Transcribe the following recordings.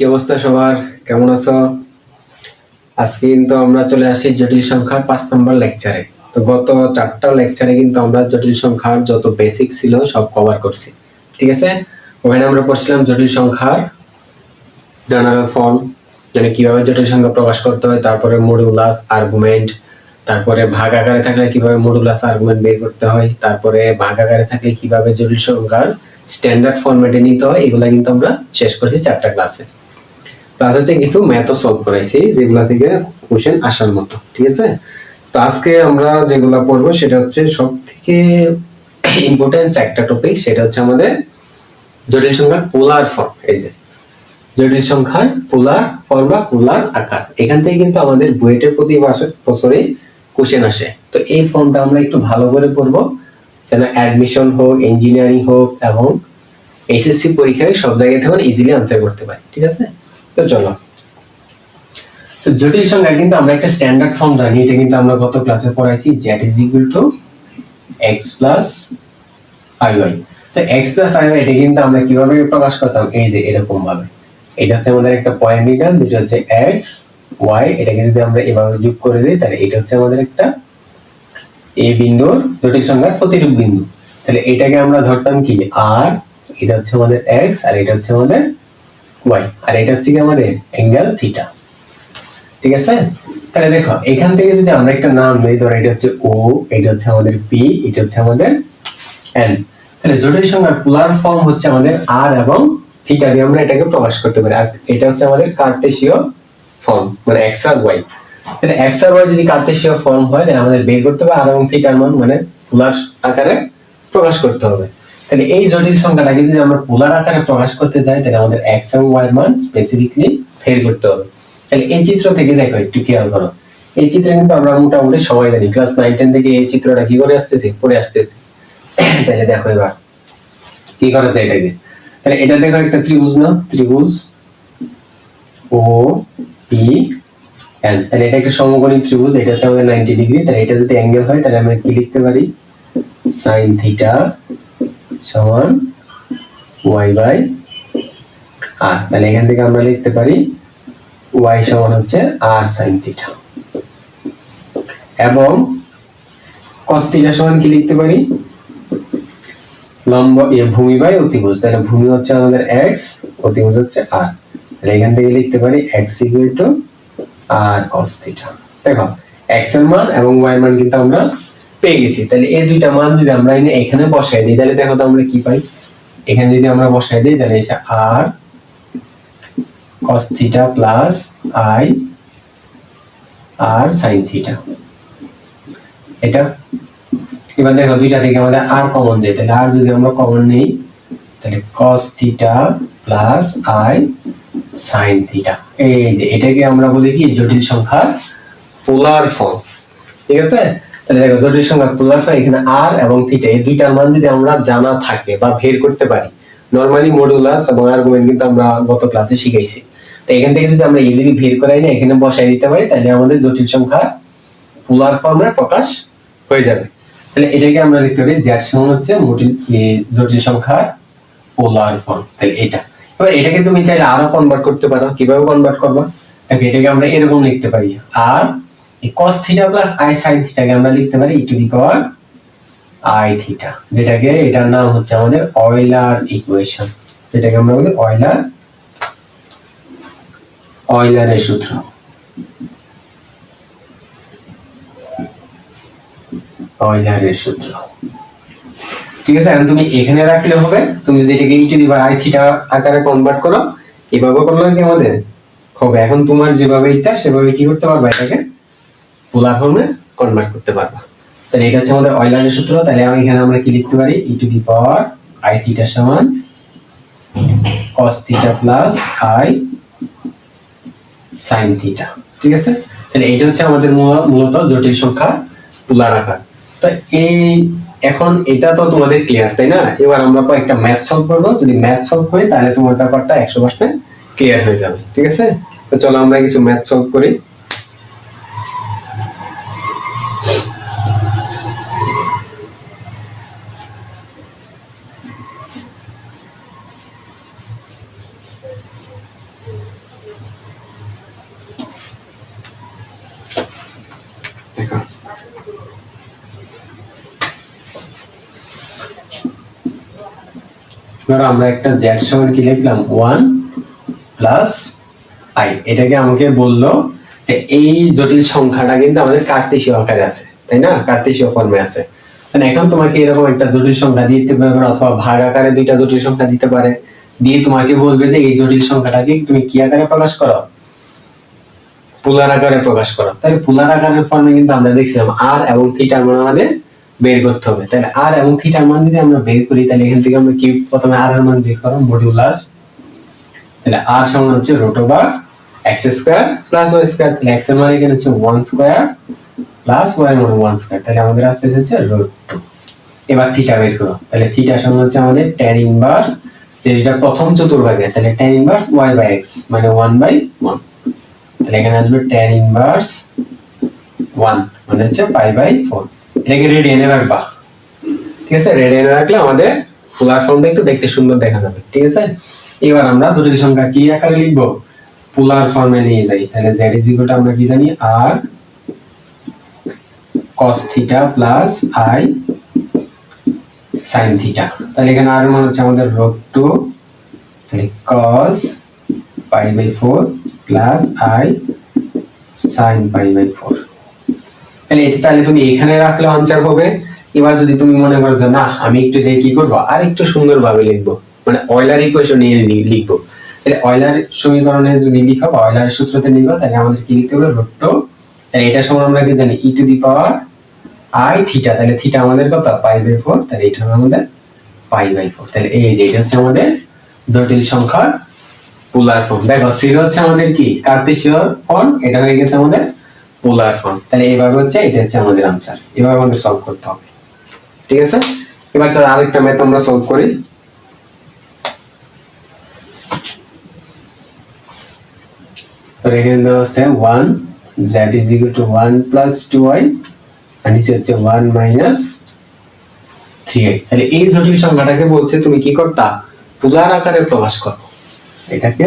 কি অবস্থা সবার? কেমন আছো? আজকে কিন্তু আমরা চলে আসি জটিল সংখ্যার পাঁচ নম্বর লেকচারে তো গত চারটা লেকচারে কিন্তু আমরা জটিল সংখ্যার যত বেসিক ছিল সব কভার করছি। ঠিক আছে? ওখানে আমরা পড়ছিলাম জটিল সংখ্যার জেনারেল ফর্ম মানে কীভাবে জটিল সংখ্যা প্রকাশ করতে হয়, তারপরে মডুলাস আর্গুমেন্ট তারপরে ভাগ আকারে থাকলে কীভাবে মডুলাস আর্গুমেন্ট বের করতে হয়, তারপরে ভাগ আকারে থাকলে কীভাবে জটিল সংখ্যার স্ট্যান্ডার্ড ফরম্যাটে নিতে হয়, এগুলা কিন্তু আমরা শেষ করছি চারটা ক্লাসে প্লাস হচ্ছে কিছু ম্যাথও সলভ করাইছি, যেগুলা থেকে কোশ্চেন আসার মতো, ঠিক আছে? তো আজকে আমরা যেগুলা পড়ব, সেটা হচ্ছে সব থেকে ইম্পর্টেন্স একটা টপিক সেটা হচ্ছে আমাদের জটিল সংখ্যার পোলার ফর্ম এই যে। জটিল সংখ্যার পোলার ফর্ম বা পোলার আকার। এখান থেকে কিন্তু আমাদের বুয়েটের প্রতি বছরে কোশ্চেন আসে। তো এই ফর্মটা আমরা একটু ভালো করে পড়ব, যেন অ্যাডমিশন হোক ইঞ্জিনিয়ারিং হোক, এবং এইচএসসি পরীক্ষায় সব জায়গায় থেকে ইজিলি আনসার করতে পারি, ঠিক আছে? তো চলো। তো জটিল সংখ্যা কিন্তু আমরা একটা স্ট্যান্ডার্ড ফর্ম জানি, এটা কিন্তু আমরা গত ক্লাসে পড়াইছি z is equal to x plus i y তো এক্স প্লাস আই ওয়াই এটা কিন্তু আমরা কীভাবে প্রকাশ করতাম? এই যে এরকম ভাবে। এটা হচ্ছে আমাদের একটা পয়েন্ট নিলাম যেটা হচ্ছে এক্স ওয়াই এটাকে যদি আমরা এভাবে যোগ করে দিই, তাহলে এটা হচ্ছে আমাদের একটা এ বিন্দুর জটিল সংখ্যার প্রতিরূপ বিন্দু। তাহলে এটাকে আমরা ধরতাম কি? আর এটা হচ্ছে আমাদের এক্স আর এটা হচ্ছে আমাদের ওয়াই আর এটা হচ্ছে কি আমাদের অ্যাঙ্গেল থিটা ঠিক আছে? তাহলে দেখো, এখান থেকে যদি আমরা একটা নাম দিই, ধরো এটা হচ্ছে ও এটা হচ্ছে আমাদের পি এটা হচ্ছে আমাদের এন তাহলে জটিল সংখ্যার পোলার ফর্ম হচ্ছে আমাদের আর এবং থিটা দিয়ে আমরা এটাকে প্রকাশ করতে পারি। আর এটা হচ্ছে আমাদের কার্তেশীয় ফর্ম মানে এক্স আর ওয়াই তাহলে এক্স আর ওয়াই যদি কার্তেশীয় ফর্ম হয়, তাহলে আমাদের বের করতে হবে আর এবং থিটার মান মানে পোলার আকারে প্রকাশ করতে হবে। তাহলে এই জটিল সংখ্যাটাকে যদি আমরা পোলার আকারে প্রকাশ করতে যাই, তাহলে আমাদের এক্স এবং ওয়াই মান স্পেসিফিকলি বের করতে হবে। তাহলে এই চিত্র থেকে দেখো, একটু খেয়াল করো। এই চিত্রে কিন্তু আমরা মোটামুটি সময় জানি ক্লাস নাইন টেন থেকে এই চিত্রটা কি করে আসতেছি, পড়ে আসতেছি। তাহলে দেখো এবার, কি করা যায় এটাকে? তাহলে এটা দেখো একটা ত্রিভুজ না? ত্রিভুজ ও পি এন তাহলে এটা একটা সমকোণী ত্রিভুজ, এটা হচ্ছে আমাদের নাইনটি ডিগ্রি তাহলে এটা যদি অ্যাঙ্গেল হয়, তাহলে আমরা কি লিখতে পারি? সাইন থিটা সমান ওয়াই বাই আর তাহলে এখান থেকে আমরা লিখতে পারি ওয়াই সমান হচ্ছে আর সাইন থিটা এবং cos থিটা সমান কি লিখতে পারি? লম্ব এ ভূমি বাই অতিভুজ। তাহলে ভূমি হচ্ছে আমাদের এক্স অতিভুজ হচ্ছে আর তাহলে এখান থেকে লিখতে পারি x equal to r cos theta দেখো এক্সের মান এবং ওয়াই এর মান কিন্তু আমরা পেয়ে গেছি। তাহলে এই দুইটা মান যদি আমরা এনে এখানে বসাই দিই, তাহলে দেখো তো আমরা কি পাই? এখানে যদি আমরা বসাই দিই, তাহলে এসে r cos theta plus i r sine theta এটা? এবার দেখো দুইটা থেকে আমাদের আর কমন দেয়। তাহলে আর যদি আমরা কমন নেই, তাহলে cos theta plus i sine theta এই যে এটাকে আমরা বলি কি? জটিল সংখ্যার পোলার ফর্ম ঠিক আছে? জটিল ফর্ম এখানে আর এবং থিটা এই দুইটার মান যদি আমরা জানা থাকে বা বের করতে পারি মডুলাস এবং কিন্তু আমরা গত ক্লাসে শিখাইছি। তো এখান থেকে যদি আমরা ইজিলি বের করাই না, এখানে বসাই দিতে পারি, তাহলে আমাদের জটিল সংখ্যা পোলার ফর্মে প্রকাশ হয়ে যাবে। তাহলে এটাকে আমরা লিখতে পারি জ্যাট সমান হচ্ছে জটিল সংখ্যার পোলার ফর্ম তাহলে এটা। এবার এটাকে তুমি চাইলে আরও কনভার্ট করতে পারো। কীভাবে কনভার্ট করবা? এটাকে আমরা এরকম লিখতে পারি। আর এই cos theta plus i sin থিটাকে আমরা লিখতে পারি e to the power i theta যেটাকে এটার নাম হচ্ছে আমাদের অয়লার ইকুয়েশন যেটাকে আমরা বলি অয়লার অয়লারের সূত্র। অয়লারের সূত্র। ঠিক আছে, এখন তুমি এখানে রাখলে হবে, তুমি যদি এটাকে e to the power i theta আকারে কনভার্ট করো, এভাবে করলে কি আমাদের? হবে, এখন তোমার যেভাবে ইচ্ছা সেভাবে কি করতে পারবা এটাকে? পোলার ফর্মে কনভার্ট করতে পারবা। তাহলে এটা হচ্ছে আমাদের অয়লারের সূত্র। তাহলে আমি এখানে আমরা কি লিখতে পারি? E to the power i theta সমান cos theta plus i sine theta ঠিক আছে? তাহলে এটা হচ্ছে আমাদের মূলত জটিল সংখ্যা তুলার আকার। তো এই, এখন এটা তো তোমাদের ক্লিয়ার তাই না? এবার আমরা একটা ম্যাথ সলভ করব। যদি ম্যাথ সলভ করি, তাহলে তোমার ব্যাপারটা একশো পার্সেন্ট ক্লিয়ার হয়ে যাবে। ঠিক আছে? তো চলো আমরা কিছু ম্যাথ সলভ করি। ধরো আমরা একটা জেড সমান কি লিখলাম? ওয়ান প্লাস আই এটাকে আমাকে বলল যে এই জটিল সংখ্যাটা কিন্তু আমাদের কার্তেশীয় আকারে আছে, তাই না? কার্তেশীয় ফর্মে আছে। মানে এখন তোমাকে এরকম একটা জটিল সংখ্যা দিতে পারবে, অথবা ভাগ আকারে দুইটা জটিল সংখ্যা দিতে পারে। দিয়ে তোমাকে বলবে যে এই জটিল সংখ্যাটাকে তুমি কি আকারে প্রকাশ করো? পোলার আকারে প্রকাশ করো। তাহলে পোলার আকারের ফর্মে কিন্তু আমরা দেখছিলাম আর এবং থিটার মান আমাদের বের করতে হবে তাহলে আর এবং থিটার মান যদি আমরা বের করি, তাহলে এখান থেকে আমরা কি প্রথমে আর এর মান বের করো মডিউলাস তাহলে আর সমান হচ্ছে root over x square plus y square তাহলে এক্সের মান এখানে হচ্ছে ওয়ান স্কোয়ার প্লাস ওয়াই এর মান ওয়ান স্কোয়ার তাহলে আমাদের আসতে হচ্ছে রুট টু এবার থিটা বের করো, তাহলে থিটা সমান হচ্ছে আমাদের tan ইনভার্স যেটা প্রথম চতুর্ভাগে, তাহলে tan inverse y by x মানে 1 বাই 1 তাহলে এখানে আসবে tan ইনভার্স 1 মানে হচ্ছে পাই বাই 4 এটাকে রেডিয়ানে রাখবা। ঠিক আছে? রেডিয়ানে রাখলে আমাদের ফুলার ফর্মটা একটু দেখতে সুন্দর দেখা যাবে। ঠিক আছে? এবার আমরা জটিল সংখ্যা কি আকারে লিখব? পোলার ফর্মে নিয়ে যাই। তাহলে z ইজ ইকুয়াল আমরা কি জানি? R cos theta plus i sin theta তাহলে এখানে আর মান হচ্ছে আমাদের রোড টু তাহলে cos pi by four plus i sine pi by four তাহলে এটা চাইলে তুমি এখানে রাখলে আনসার হবে। এবার যদি তুমি মনে করো না, আমি একটু এটা কি করব, আর একটু সুন্দর ভাবে লিখব। মানে অয়লার ইকুয়েশন নিয়ে লিখব। তাহলে অয়লার সমীকরণে যদি লিখো বা অয়লার সূত্রতে লিখো, তাহলে আমাদের কি লিখতে হবে? রোড টু তাহলে এটা সমান আমরা কি জানি? E to the power i theta তাহলে থিটা আমাদের কত? পাই বাই ফোর তাহলে এটা হবে আমাদের পাই বাই ফোর তাহলে এই যে এটা হচ্ছে আমাদের জটিল সংখ্যার পোলার ফর্ম দেখো জিরো হচ্ছে আমাদের কি? কার্তেশীয় ফর্ম এটা হয়ে গেছে আমাদের পোলার ফর্ম তাহলে এইভাবে হচ্ছে, এটা হচ্ছে আমাদের আনসার এভাবে আমাদের সলভ করতে হবে। ঠিক আছে? এবার চলো আরেকটা ম্যাথ আমরা সলভ করি। এখানে দেওয়া আছে one z is equal to 1 plus 2y আর নিচে হচ্ছে 1 মাইনাস 3i তাহলে এই জটিল সংখ্যাটাকে বলছে, তুমি কি করতা? পোলার আকারে প্রকাশ করো। এটাকে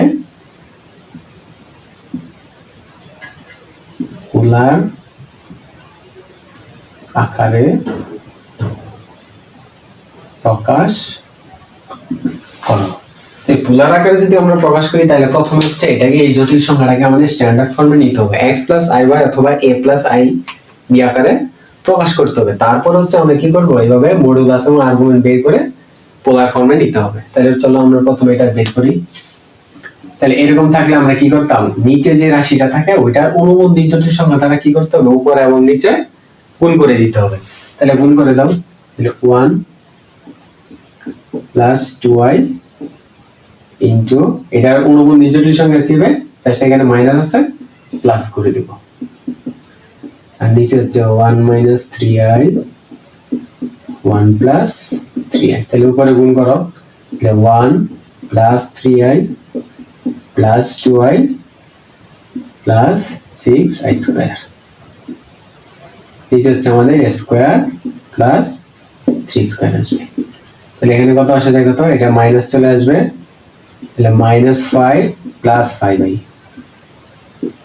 পোলার আকারে প্রকাশ করো। এই পোলার আকারে যদি আমরা প্রকাশ করি, তাহলে প্রথমে হচ্ছে এটাকে এই জটিল সংখ্যাটাকে আমাদের স্ট্যান্ডার্ড ফর্মে নিতে হবে। এক্স প্লাস আই ওয়াই অথবা এ প্লাস আই বি আকারে প্রকাশ করতে হবে। তারপর হচ্ছে আমরা কি করব? এইভাবে মডুলাস এবং আর্গুমেন্ট বের করে পোলার ফর্মে নিতে হবে। তাহলে চলো আমরা প্রথমে এটা বের করি। তাহলে এরকম থাকলে আমরা কি করতাম? নিচে যে রাশিটা থাকে, ওইটার অনুবন্ধী জটিল সংখ্যা তারা কি করতে হবে? উপরে এবং নিচে গুণ করে দিতে হবে। তাহলে গুণ করে দাও। তাহলে one plus two i into এটার অনুবন্ধী জটিল সংখ্যা কি হবে? চেষ্টা এখানে মাইনাস আছে প্লাস করে দিব। আর নিচে হচ্ছে one minus three i one plus three i তাহলে উপরে গুণ করো। তাহলে one plus three i plus two i plus six square নিচে হচ্ছে আমাদের স্কোয়ার প্লাস থ্রি স্কোয়ার আসবে। তাহলে এখানে কত আসে দেখো তো? এটা মাইনাস চলে আসবে। তাহলে minus five plus five i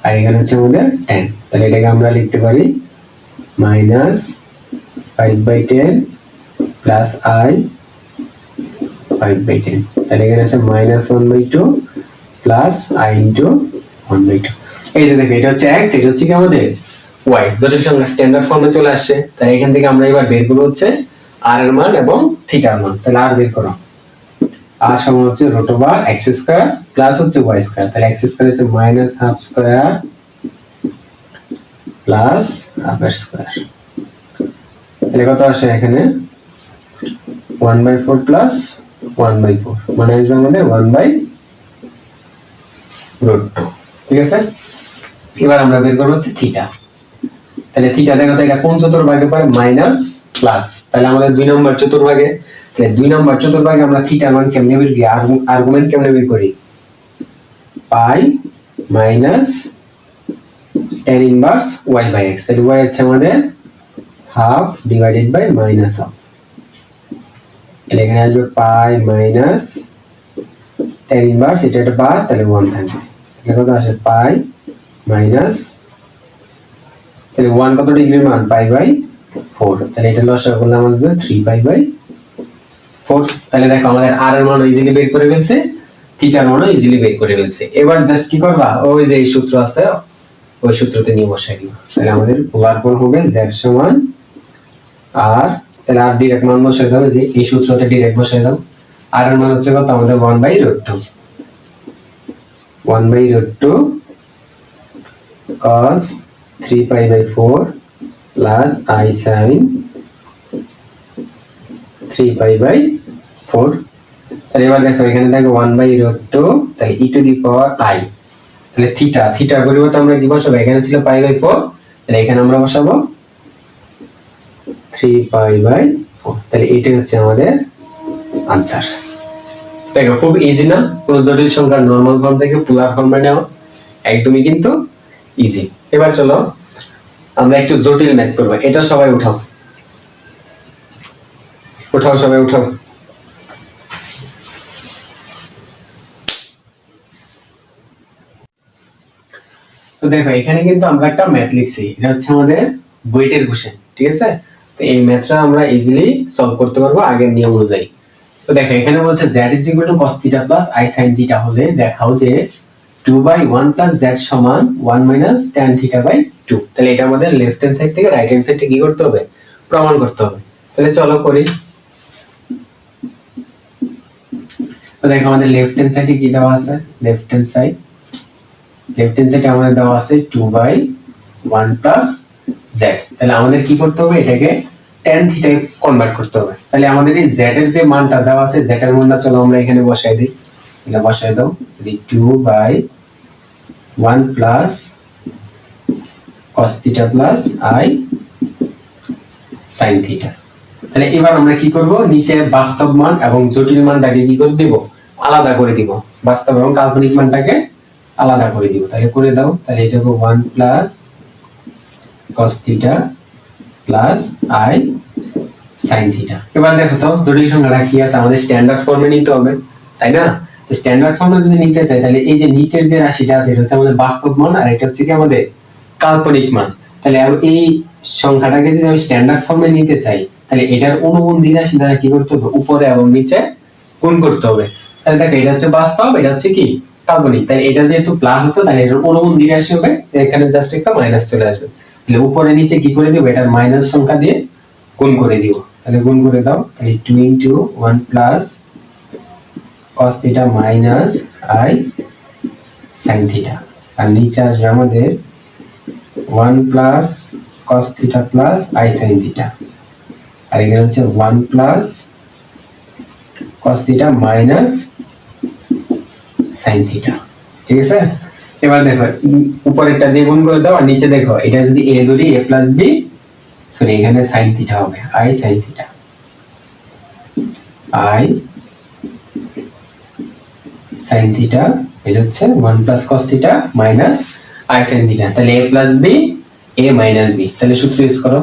আর এখানে হচ্ছে আমাদের টেন তাহলে এটাকে আমরা লিখতে পারি minus five by ten plus i five by ten তাহলে এখানে আছে minus one by two plus i into one by two এই যে দেখো, এটা হচ্ছে এক্স এটা হচ্ছে কি আমাদের ওয়াই জটিল সংখ্যা স্ট্যান্ডার্ড ফর্মে চলে আসছে। তাই এখান থেকে আমরা এবার বের করব হচ্ছে আর এর মান এবং থিটার মান। তাহলে আর বের করো। আর সমান হচ্ছে root over x square plus হচ্ছে ওয়াই স্কোয়ার তাহলে এক্স স্কোয়ার হচ্ছে minus half square plus half square তাহলে কত আসে এখানে? One by four plus one by four মানে আসবে আমাদের ওয়ান বাই ঠিক আছে? এবার আমরা বের করব হচ্ছে থিটা তাহলে থিটা দেখো এটা কোন চতুর্ভাগে পড়ে? মাইনাস প্লাস তাহলে আমাদের দুই নম্বর চতুর্ভাগে, তাহলে দুই নম্বর চতুর্ভাগে আমরা থিটার মান কেমনে বের করি? আর্গুমেন্ট কেমনে বের করি? Pi minus tan inverse y by x তাহলে ওয়াই হচ্ছে আমাদের half divided by minus half তাহলে এখানে আসবে পাই মাইনাস টেন ইনভার্স এটা একটা বার তাহলে ওয়ান থাকবে। তাহলে কত আসে পাই মাইনাস, তাহলে ওয়ান কত ডিগ্রির মান? পাই বাই ফোর তাহলে এটা লস করলে আমাদের থ্রি পাই বাই ফোর তাহলে দেখো আমাদের আর এর মান ইজিলি বের করে ফেলছে থিটার মানও ইজিলি বের করে ফেলছে। এবার জাস্ট কি করবা? ওই যে এই সূত্র আছে, ওই সূত্রতে নিয়ে বসাই দিবা তাহলে আমাদের পোলার ফোর হবে z সমান আর তাহলে আর ডিরেক্ট মান বসাই দাও যে এই সূত্রতে ডিরেক্ট বসাই দাও। আর এর মান হচ্ছে কত? আমাদের one by root two one by root two cos 3 pi by 4 plus i sin 3 pi by 4 তাহলে এবার দেখো এখানে দেখো 1 by root 2 তাহলে e to the power i. তাহলে থিটা থিটার পরিবর্তে আমরা কি বসাবো? এখানে ছিল pi by 4 তাহলে এখানে আমরা বসাবো 3 pi by 4 তাহলে এটাই হচ্ছে আমাদের আনসার দেখো, খুব ইজি না? কোনো জটিল সংখ্যার নরমাল ফর্ম থেকে পোলার ফর্মে নেওয়া। একদমই কিন্তু ইজি এবার চলো, আমরা একটু জটিল ম্যাথ করব। এটা সবাই উঠাও। উঠাও সবাই, উঠাও। তো দেখো, এখানে কিন্তু আমরা একটা ম্যাথ লিখছি। এটা হচ্ছে আমাদের বইটের কোশ্চেন ঠিক আছে? তো এই ম্যাথটা আমরা ইজিলি সলভ করতে পারব আগের নিয়ম অনুযায়ী। তো দেখো, এখানে বলছে z is equal to cos theta plus i sin theta হলে দেখাও যে 2 বাই 1 প্লাস z সমান 1 মাইনাস tan theta বাই 2 তাহলে এটা আমাদের লেফট হ্যান্ড সাইড থেকে রাইট হ্যান্ড সাইডে কি করতে হবে? প্রমাণ করতে হবে। তাহলে চলো করি। তো দেখো, আমাদের লেফট হ্যান্ড সাইডে কি দেওয়া আছে? Left hand side left hand সাইডে আমাদের দেওয়া আছে 2 বাই 1 প্লাস z তাহলে আমাদের কি করতে হবে? এটাকে tan থিটায় কনভার্ট করতে হবে। তাহলে আমাদের এই z এর যে মানটা দেওয়া আছে, z এর মানটা চলো আমরা এখানে বসাই দিই। এটা বসাই দাও। তাহলে 2 by 1 plus cos theta plus i sin theta তাহলে এবার আমরা কি করব? নিচে বাস্তব মান এবং জটিল মানটাকে কি করে দিব? আলাদা করে দিব। বাস্তব এবং কাল্পনিক মানটাকে আলাদা করে দিব। তাহলে করে দাও। তাহলে এটা হবে 1 plus cos theta plus i sin theta এবার দেখো তো জটিল সংখ্যাটা কি আছে? আমাদের স্ট্যান্ডার্ড ফর্মে নিতে হবে, তাই না? স্ট্যান্ডার্ড ফর্মে যদি নিতে চাই, তাহলে এই যে নিচের যে রাশিটা আছে, এটা হচ্ছে আমাদের বাস্তব মান, আর এটা হচ্ছে কি আমাদের কাল্পনিক মান। তাহলে এই সংখ্যাটাকে যদি আমি স্ট্যান্ডার্ড ফর্মে নিতে চাই, তাহলে এটার অনুবন্ধী রাশি দ্বারা কি করতে হবে? উপরে এবং নিচে গুণ করতে হবে। তাহলে দেখো, এটা হচ্ছে বাস্তব, এটা হচ্ছে কি? কাল্পনিক। তাহলে এটা যেহেতু প্লাস আছে, তাহলে এটার অনুবন্ধী রাশি হবে, এখানে জাস্ট একটা মাইনাস চলে আসবে। তাহলে উপরে নিচে কি করে দিব? এটার মাইনাস সংখ্যা দিয়ে গুণ করে দিব। তাহলে গুণ করে দাও, তাহলে two into one plus cos theta minus i sin theta আর নিচে আসবে আমাদের one plus cos theta plus i sin theta আর এখানে হচ্ছে one plus cos theta minus sin theta ঠিক আছে? এবার দেখো উপরেরটা দিয়ে গুণ করে দাও আর নিচে দেখো, এটা যদি a ধরি, a প্লাস বি সরি এখানে sin থিটা হবে, i sin theta i sin theta এটা হচ্ছে 1 plus cos theta minus i sin theta তাহলে a plus b, a minus b তাহলে সূত্র ইউজ করো।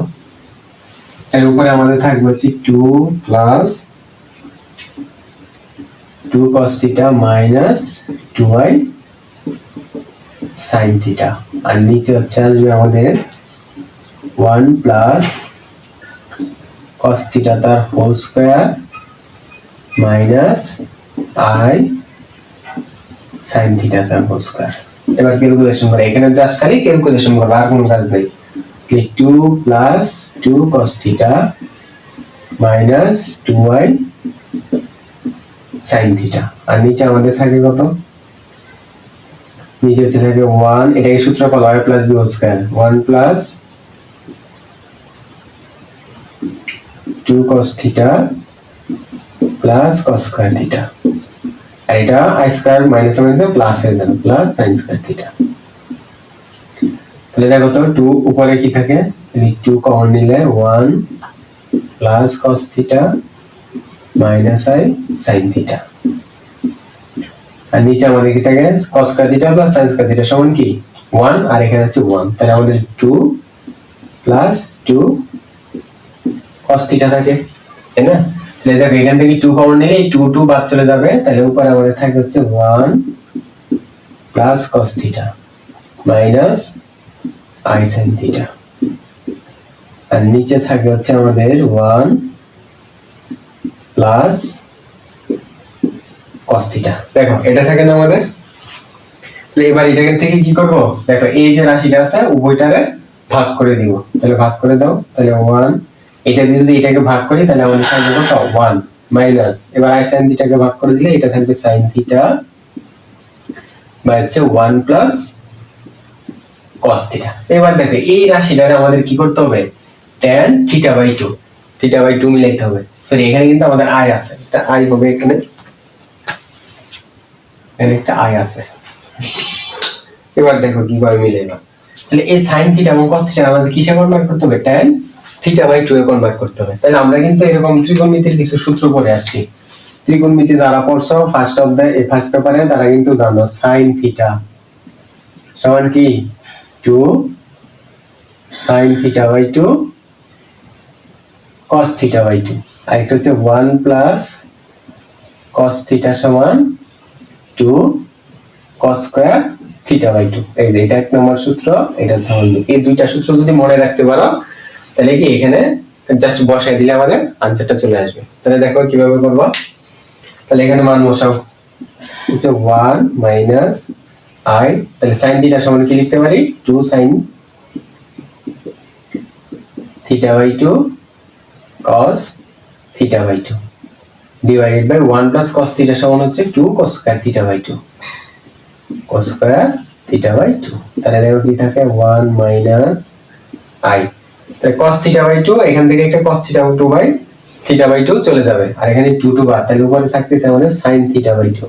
তাহলে উপরে আমাদের থাকবে হচ্ছে 2 plus 2 cos theta minus 2i sin theta আর নিচে হচ্ছে আসবে আমাদের 1 প্লাস cos থিটা তার whole square minus i sin theta তার হোল স্কয়ার এবার ক্যালকুলেশন করে, এখানে জাস্ট খালি ক্যালকুলেশন করবে, আর কোনো কাজ নেই। Two plus two cos theta minus two i sin theta আর নিচে আমাদের থাকে কত? নিচে হচ্ছে থাকে ওয়ান এটাকে সূত্র বলা হয় plus b square one plus two cos theta plus square theta আর এটা i square minus minus plus হয়ে যাবে প্লাস সাইন স্কয়ার থিটা তাহলে দেখো তো টু উপরে কি থাকে? টু কমন নিলে one plus cos theta minus i sine theta আর নিচে আমাদের কি থাকে? cos theta plus square theta সমান কি? ওয়ান আর এখানে হচ্ছে ওয়ান তাহলে আমাদের two plus two cos theta থাকে, তাই না? তাহলে দেখো, এখান থেকে টু কমন নিলে টু টু বাদ চলে যাবে। তাহলে উপরে আমাদের থাকে হচ্ছে one plus cos theta minus i sine theta আর নিচে থাকে হচ্ছে আমাদের ওয়ান প্লাস থিটা দেখো, এটা থাকে না আমাদের। এবার এটাকে থেকে কি করব? দেখো, এই যে রাশিটা আছে ভাগ করে দিব। তাহলে ভাগ করে দাও, তাহলে ওয়ান এটা দিয়ে যদি এটাকে ভাগ করি, তাহলে আমাদের থাকবে কত ওয়ান মাইনাস এবার থিটাকে ভাগ করে দিলে এটা থাকবে হচ্ছে ওয়ান প্লাস কস থিটা এবার দেখো, এই রাশিটারে আমাদের কি করতে হবে? tan theta by two theta by two মিলাইতে হবে। সরি এখানে কিন্তু আমাদের আই আছে। এটা আই হবে এখানে। এখানে একটা আই আছে। এবার দেখো কীভাবে মিলে না তাহলে এই সাইন থিটা এবং কস থিটা আমাদের কিসে কনভার্ট করতে হবে? tan থিটা বাই টু এ কনভার্ট করতে হবে। তাহলে আমরা কিন্তু এরকম ত্রিকোণমিতির কিছু সূত্র পড়ে আসছি। ত্রিকোণমিতি যারা পড়ছো ফার্স্ট অফ দ্য ফার্স্ট পেপারে তারা কিন্তু জানো সাইন থিটা সমান কি? Two sine theta by two cos theta by two আর হচ্ছে ওয়ান প্লাস কস থিটা সমান two cos square theta by two এই যে এটা এক নম্বর সূত্র, এটা দুই। এই দুইটা সূত্র যদি মনে রাখতে পারো, তাহলে কি এখানে জাস্ট বসাই দিলে আমাদের আনসারটা চলে আসবে। তাহলে দেখো কীভাবে করব। তাহলে এখানে মান বসাও। হচ্ছে ওয়ান মাইনাস আই তাহলে সাইন থিটা সমান কি লিখতে পারি? Two sine theta by two cos theta by two divided by one plus cos theta সমান হচ্ছে two cos square theta by two cos square theta by two তাহলে দেখো কি থাকে? ওয়ান মাইনাস আই তাহলে কস থিটা বাই টু এখান থেকে একটা cos theta two by theta by two চলে যাবে। আর এখানে টু টু বাদ তাহলে উপরে থাকতেছে আমাদের সাইন থিটা বাই টু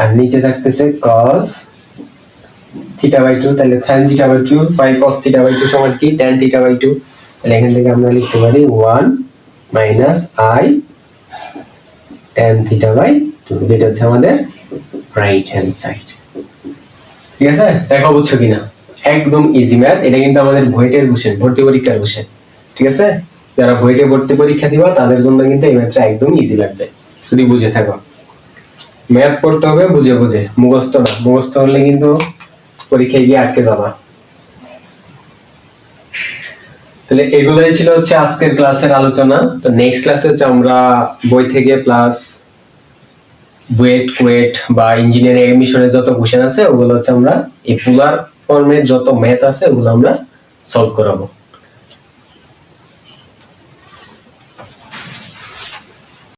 আর নিচে থাকতেছে কস থিটা বাই টু তাহলে sine theta by two by cos theta by two সমান কি? ট্যান থিটা বাই টু তাহলে এখান থেকে আমরা লিখতে পারি one minus I tan theta by two যেটা হচ্ছে আমাদের রাইট হ্যান্ড সাইড ঠিক আছে? দেখো বুঝছ কিনা। একদম ইজি ম্যাথ এটা কিন্তু আমাদের ভয়েটের কোশ্চেন ভর্তি পরীক্ষার কোশ্চেন ঠিক আছে? যারা ভয়েটে ভর্তি পরীক্ষা দিবা, তাদের জন্য কিন্তু এই ম্যাথটা একদম ইজি লাগবে। যদি বুঝে থাকো। ম্যাথ পড়তে হবে বুঝে বুঝে। মুখস্থ না। মুখস্থ হলে কিন্তু পরীক্ষায় গিয়ে আটকে যাবা। তাহলে এগুলাই ছিল হচ্ছে আজকের ক্লাসের আলোচনা। তো নেক্সট ক্লাসে হচ্ছে আমরা বই থেকে প্লাস বুয়েট, কুয়েট বা ইঞ্জিনিয়ারিং এডমিশনের যত কোশ্চেন আছে, ওগুলো হচ্ছে আমরা এই পুলার ফর্মের যত ম্যাথ আছে, ওগুলো আমরা সলভ করাবো।